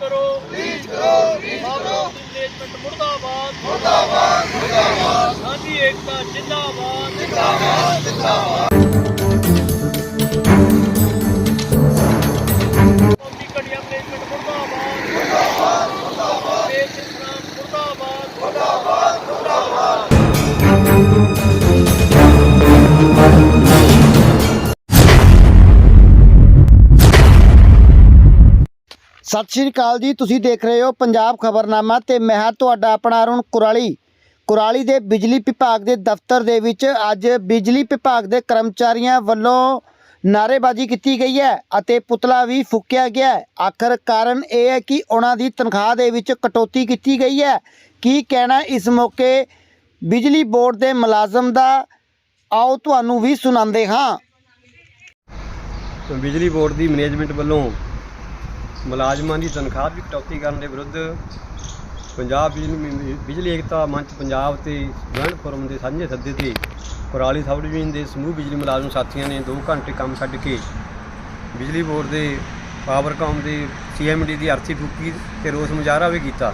ਕਰੋ। ਰੀਚ ਕਰੋ ਰੀਚ ਕਰੋ। ਮੈਨੇਜਮੈਂਟ ਮੁਰਦਾਬਾਦ। ਮੁਰਦਾਬਾਦ ਮੁਰਦਾਬਾਦ। ਸਾਡੀ ਏਕਤਾ ਜਿੰਦਾਬਾਦ। ਜਿੰਦਾਬਾਦ ਜਿੰਦਾਬਾਦ। ਸਤਿ ਸ਼੍ਰੀ ਅਕਾਲ ਜੀ, ਤੁਸੀਂ ਦੇਖ ਰਹੇ ਹੋ ਪੰਜਾਬ ਖਬਰਨਾਮਾ ਤੇ ਮੈਂ ਹਾਂ ਤੁਹਾਡਾ ਆਪਣਾ ਅਰੁਣ ਕੁਰਾਲੀ। ਕੁਰਾਲੀ ਦੇ ਬਿਜਲੀ ਵਿਭਾਗ ਦੇ ਦਫ਼ਤਰ ਦੇ ਵਿੱਚ ਅੱਜ ਬਿਜਲੀ ਵਿਭਾਗ ਦੇ ਕਰਮਚਾਰੀਆਂ ਵੱਲੋਂ ਨਾਅਰੇਬਾਜ਼ੀ ਕੀਤੀ ਗਈ ਹੈ ਅਤੇ ਪੁਤਲਾ ਵੀ ਫੂਕਿਆ ਗਿਆ ਹੈ। ਆਖਰ ਕਾਰਨ ਇਹ ਹੈ ਕਿ ਉਹਨਾਂ ਦੀ ਤਨਖਾਹ ਦੇ ਵਿੱਚ ਕਟੌਤੀ ਕੀਤੀ ਗਈ ਹੈ। ਕੀ ਕਹਿਣਾ ਇਸ ਮੌਕੇ ਬਿਜਲੀ ਬੋਰਡ ਦੇ ਮੁਲਾਜ਼ਮ ਦਾ? ਆਓ ਤੁਹਾਨੂੰ ਵੀ ਸੁਣਾਉਂਦੇ ਹਾਂ। ਬਿਜਲੀ ਬੋਰਡ ਦੀ ਮੈਨੇਜਮੈਂਟ ਵੱਲੋਂ ਮੁਲਾਜ਼ਮਾਂ ਦੀ ਤਨਖਾਹ ਦੀ ਕਟੌਤੀ ਕਰਨ ਦੇ ਵਿਰੁੱਧ ਪੰਜਾਬ ਬਿਜਲੀ ਬਿਜਲੀ ਏਕਤਾ ਮੰਚ ਪੰਜਾਬ ਤੇ ਜਨ ਫੋਰਮ ਦੇ ਸਾਂਝੇ ਸੱਦੇ ਤੇ ਕੁਰਾਲੀ ਸਬ ਡਿਵੀਜ਼ਨ ਦੇ ਸਮੂਹ ਬਿਜਲੀ ਮੁਲਾਜ਼ਮ ਸਾਥੀਆਂ ਨੇ 2 ਘੰਟੇ ਕੰਮ ਛੱਡ ਕੇ ਬਿਜਲੀ ਬੋਰਡ ਦੇ ਪਾਵਰਕਾਮ ਦੇ ਸੀਐਮਡੀ ਦੀ ਅਰਥੀ ਫੂਕੀ ਤੇ ਰੋਸ ਮੁਜ਼ਾਹਰਾ ਵੀ ਕੀਤਾ।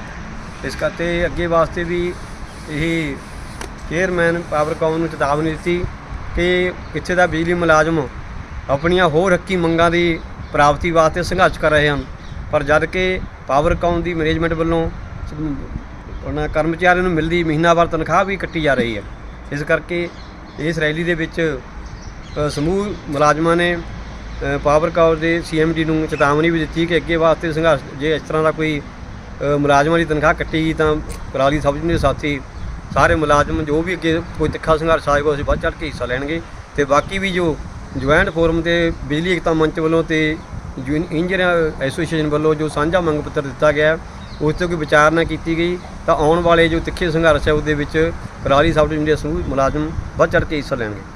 ਇਸ ਕਰਕੇ ਅੱਗੇ ਵਾਸਤੇ ਵੀ ਇਹ ਚੇਅਰਮੈਨ ਪਾਵਰਕਾਮ ਨੂੰ ਚੇਤਾਵਨੀ ਦਿੱਤੀ ਕਿ ਇੱਥੇ ਦਾ ਬਿਜਲੀ ਮੁਲਾਜ਼ਮ ਆਪਣੀਆਂ ਹੋਰ ਹੱਕੀ ਮੰਗਾਂ ਦੀ ਪ੍ਰਾਪਤੀ ਵਾਸਤੇ ਸੰਘਰਸ਼ ਕਰ ਰਹੇ ਹਨ। ਪਰ ਜਦ ਕਿ ਪਾਵਰਕਾਮ ਦੀ ਮੈਨੇਜਮੈਂਟ ਵੱਲੋਂ ਉਹਨਾਂ ਕਰਮਚਾਰੀਆਂ ਨੂੰ ਮਿਲਦੀ ਮਹੀਨਾਵਾਰ ਤਨਖਾਹ ਵੀ ਕੱਟੀ ਜਾ ਰਹੀ ਹੈ। ਇਸ ਕਰਕੇ ਇਸ ਰੈਲੀ ਦੇ ਵਿੱਚ ਸਮੂਹ ਮੁਲਾਜ਼ਮਾਂ ਨੇ ਅ, ਪਾਵਰਕਾਮ ਦੇ ਸੀਐਮਡੀ ਨੂੰ ਚੇਤਾਵਨੀ ਵੀ ਦਿੱਤੀ ਕਿ ਅੱਗੇ ਵਾਸਤੇ ਸੰਘਰਸ਼ ਜੇ ਇਸ ਤਰ੍ਹਾਂ ਦਾ ਕੋਈ ਮੁਲਾਜ਼ਮਾਂ ਦੀ ਤਨਖਾਹ ਕੱਟੀ ਗਈ ਤਾਂ ਪਰਾਲੀ ਸਬ ਦੇ ਸਾਥੀ। ਸਾਰੇ ਮੁਲਾਜ਼ਮ ਜੋ ਵੀ ਅੱਗੇ ਕੋਈ ਤਿੱਖਾ ਸੰਘਰਸ਼ ਆਏਗਾ ਅਸੀਂ ਵੱਧ ਚੜ੍ਹ ਕੇ ਹਿੱਸਾ ਲੈਣਗੇ ਤੇ ਬਾਕੀ ਵੀ ਜੋ ਜੁਆਇੰਟ ਫੋਰਮ ਤੇ ਬਿਜਲੀ ਏਕਤਾ ਮੰਚ ਵੱਲੋਂ ਤੇ ਇੰਜੀਨੀਅਰ ਐਸੋਸੀਏਸ਼ਨ ਵੱਲੋਂ ਜੋ ਸਾਂਝਾ ਮੰਗ ਪੱਤਰ ਦਿੱਤਾ ਗਿਆ, ਉਸ ਤੇ ਕੋਈ ਵਿਚਾਰਨਾ ਕੀਤੀ ਗਈ, ਤਾਂ ਆਉਣ ਵਾਲੇ ਜੋ ਤਿੱਖੇ ਸੰਘਰਸ਼ ਹੈ, ਉਹਦੇ ਵਿੱਚ ਪਰਾਲੀ ਸਬ ਡਿਵੀਜ਼ਨ ਦੇ ਸਮੂਹ ਮੁਲਾਜ਼ਮ ਵੱਧ ਚੜ੍ਹ ਕੇ ਹਿੱਸਾ ਲੈਣਗੇ।